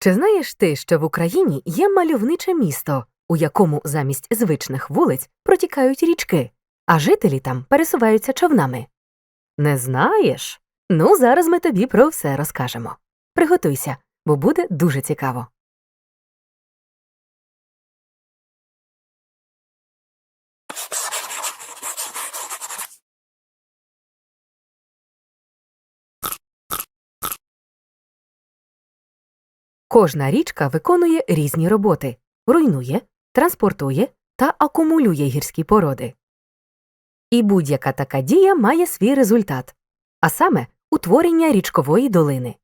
Чи знаєш ти, що в Україні є мальовниче місто, у якому замість звичних вулиць протікають річки, а жителі там пересуваються човнами? Не знаєш? Ну, зараз ми тобі про все розкажемо. Приготуйся, бо буде дуже цікаво. Кожна річка виконує різні роботи руйнує, транспортує та акумулює гірські породи. І будь-яка така дія має свій результат, а саме утворення річкової долини.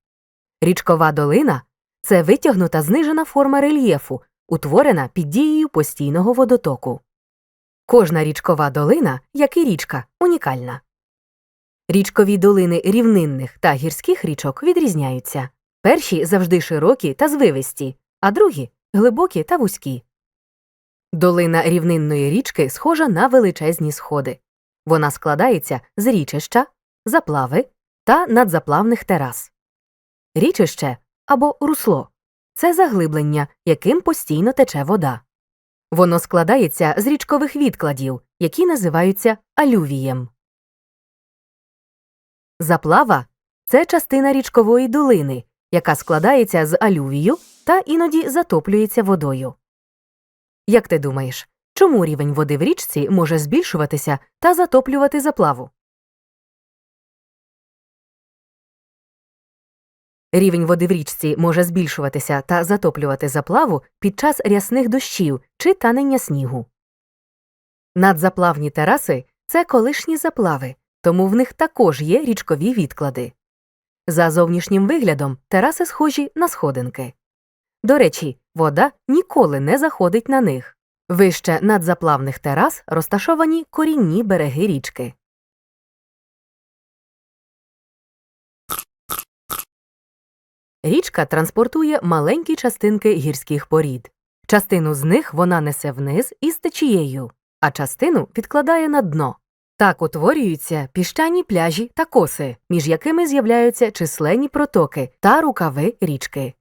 Річкова долина це витягнута знижена форма рельєфу, утворена під дією постійного водотоку. Кожна річкова долина, як і річка, унікальна. Річкові долини рівнинних та гірських річок відрізняються. Перші завжди широкі та звивисті, а другі глибокі та вузькі. Долина рівнинної річки схожа на величезні сходи. Вона складається з річища, заплави та надзаплавних терас. Річище або русло це заглиблення, яким постійно тече вода. Воно складається з річкових відкладів, які називаються алювієм. Заплава це частина річкової долини, яка складається з алювію та іноді затоплюється водою. Як ти думаєш, чому рівень води в річці може збільшуватися та затоплювати заплаву? Рівень води в річці може збільшуватися та затоплювати заплаву під час рясних дощів чи танення снігу. Надзаплавні тераси це колишні заплави, тому в них також є річкові відклади. За зовнішнім виглядом тераси схожі на сходинки. До речі, вода ніколи не заходить на них. Вище надзаплавних терас розташовані корінні береги річки. Річка транспортує маленькі частинки гірських порід. Частину з них вона несе вниз із течією, а частину підкладає на дно. Так утворюються піщані пляжі та коси, між якими з'являються численні протоки та рукави річки.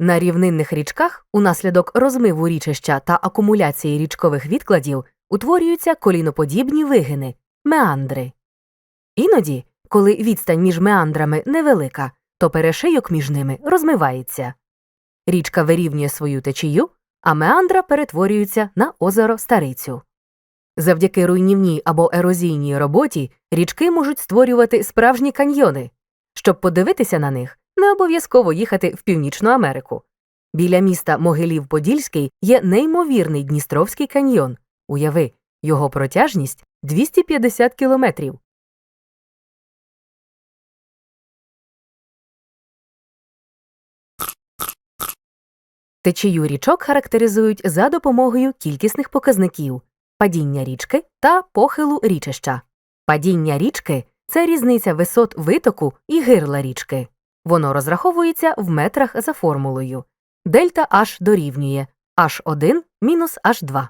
На рівнинних річках унаслідок розмиву річища та акумуляції річкових відкладів утворюються коліноподібні вигини меандри. Іноді, коли відстань між меандрами невелика, то перешийок між ними розмивається. Річка вирівнює свою течію, а меандра перетворюється на озеро старицю. Завдяки руйнівній або ерозійній роботі річки можуть створювати справжні каньйони. Щоб подивитися на них, не обов'язково їхати в Північну Америку. Біля міста Могилів Подільський є неймовірний Дністровський каньйон. Уяви, його протяжність 250 кілометрів. Течію річок характеризують за допомогою кількісних показників падіння річки та похилу річища. Падіння річки це різниця висот витоку і гирла річки. Воно розраховується в метрах за формулою. Дельта H дорівнює H1 мінус H2,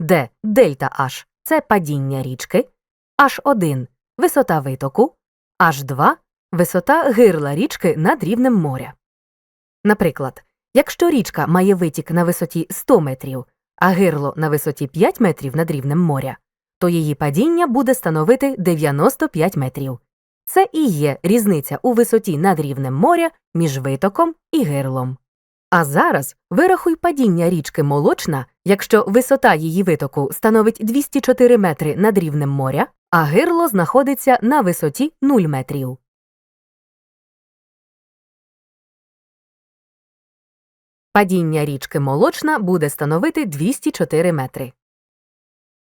де дельта H – це падіння річки, H1 – висота витоку, H2 – висота гирла річки над рівнем моря. Наприклад, якщо річка має витік на висоті 100 метрів, а гирло на висоті 5 метрів над рівнем моря, то її падіння буде становити 95 метрів. Це і є різниця у висоті над рівнем моря між витоком і гирлом. А зараз вирахуй падіння річки Молочна, якщо висота її витоку становить 204 метри над рівнем моря, а гирло знаходиться на висоті 0 метрів. Падіння річки Молочна буде становити 204 метри.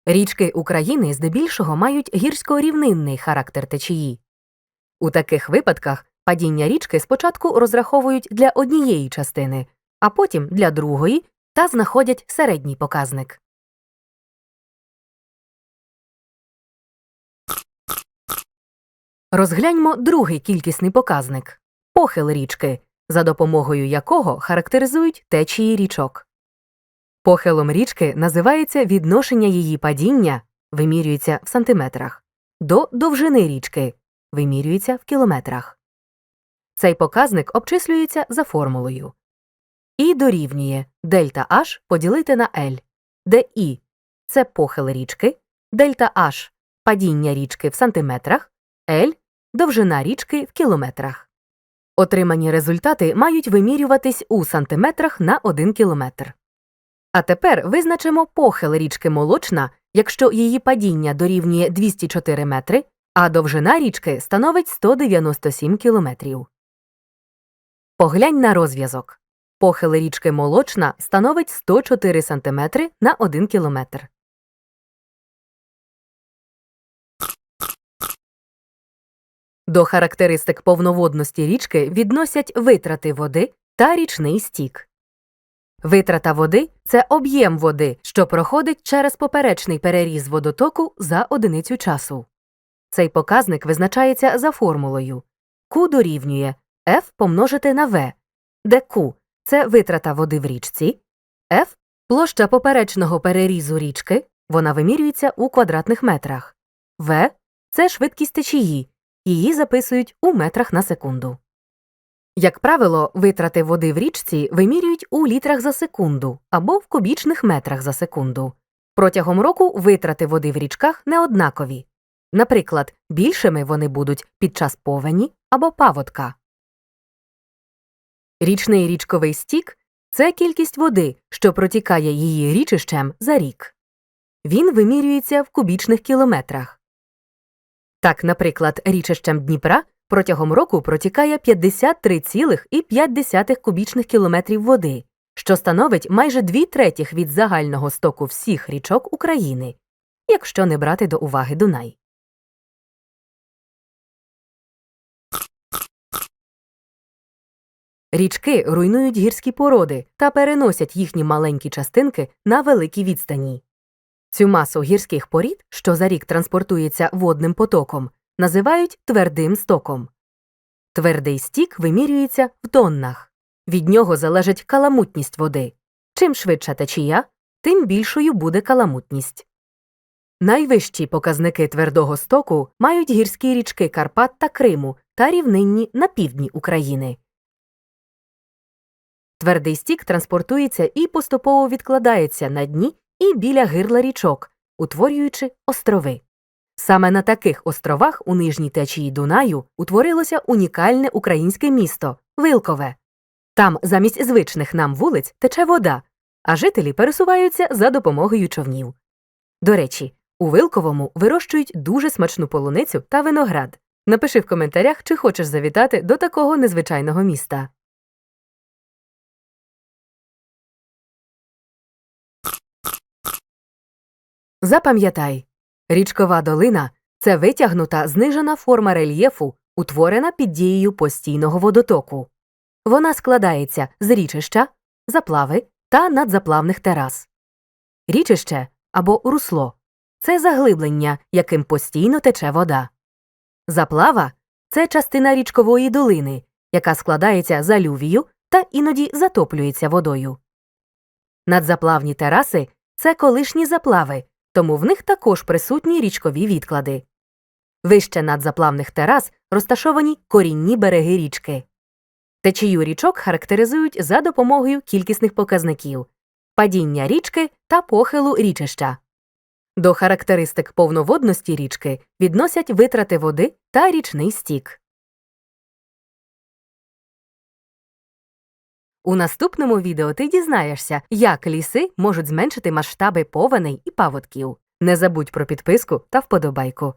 Річки України здебільшого мають гірсько-рівнинний характер течії. У таких випадках падіння річки спочатку розраховують для однієї частини, а потім для другої та знаходять середній показник. Розгляньмо другий кількісний показник похил річки, за допомогою якого характеризують течії річок. Похилом річки називається відношення її падіння, вимірюється в сантиметрах, до довжини річки, вимірюється в кілометрах. Цей показник обчислюється за формулою І дорівнює дельта H поділити на L, де І – це похил річки, дельта H – падіння річки в сантиметрах, L – довжина річки в кілометрах. Отримані результати мають вимірюватись у сантиметрах на 1 кілометр. А тепер визначимо похил річки Молочна, якщо її падіння дорівнює 204 метри, а довжина річки становить 197 кілометрів. Поглянь на розв'язок. Похил річки Молочна становить 104 см на 1 кілометр. До характеристик повноводності річки відносять витрати води та річний стік. Витрата води це об'єм води, що проходить через поперечний переріз водотоку за одиницю часу. Цей показник визначається за формулою Q дорівнює F помножити на V, де Q – це витрата води в річці, F – площа поперечного перерізу річки, вона вимірюється у квадратних метрах, V – це швидкість течії, її записують у метрах на секунду. Як правило, витрати води в річці вимірюють у літрах за секунду або в кубічних метрах за секунду. Протягом року витрати води в річках не однакові. Наприклад, більшими вони будуть під час повені або паводка. Річний річковий стік це кількість води, що протікає її річищем за рік. Він вимірюється в кубічних кілометрах. Так, наприклад, річищем Дніпра протягом року протікає 53,5 кубічних кілометрів води, що становить майже дві третіх від загального стоку всіх річок України, якщо не брати до уваги Дунай. Річки руйнують гірські породи та переносять їхні маленькі частинки на великі відстані. Цю масу гірських порід, що за рік транспортується водним потоком, називають твердим стоком. Твердий стік вимірюється в тоннах. Від нього залежить каламутність води. Чим швидша течія, тим більшою буде каламутність. Найвищі показники твердого стоку мають гірські річки Карпат та Криму та рівнинні на півдні України. Твердий стік транспортується і поступово відкладається на дні і біля гирла річок, утворюючи острови. Саме на таких островах у нижній течії Дунаю утворилося унікальне українське місто Вилкове. Там замість звичних нам вулиць тече вода, а жителі пересуваються за допомогою човнів. До речі, у Вилковому вирощують дуже смачну полуницю та виноград. Напиши в коментарях, чи хочеш завітати до такого незвичайного міста. Запам'ятай, річкова долина це витягнута знижена форма рельєфу, утворена під дією постійного водотоку. Вона складається з річища, заплави та надзаплавних терас. Річище або русло це заглиблення, яким постійно тече вода. Заплава це частина річкової долини, яка складається з алювію та іноді затоплюється водою. Надзаплавні тераси це колишні заплави, тому в них також присутні річкові відклади. Вище надзаплавних терас розташовані корінні береги річки. Течію річок характеризують за допомогою кількісних показників падіння річки та похилу річища. До характеристик повноводності річки відносять витрати води та річний стік. У наступному відео ти дізнаєшся, як ліси можуть зменшити масштаби повеней і паводків. Не забудь про підписку та вподобайку.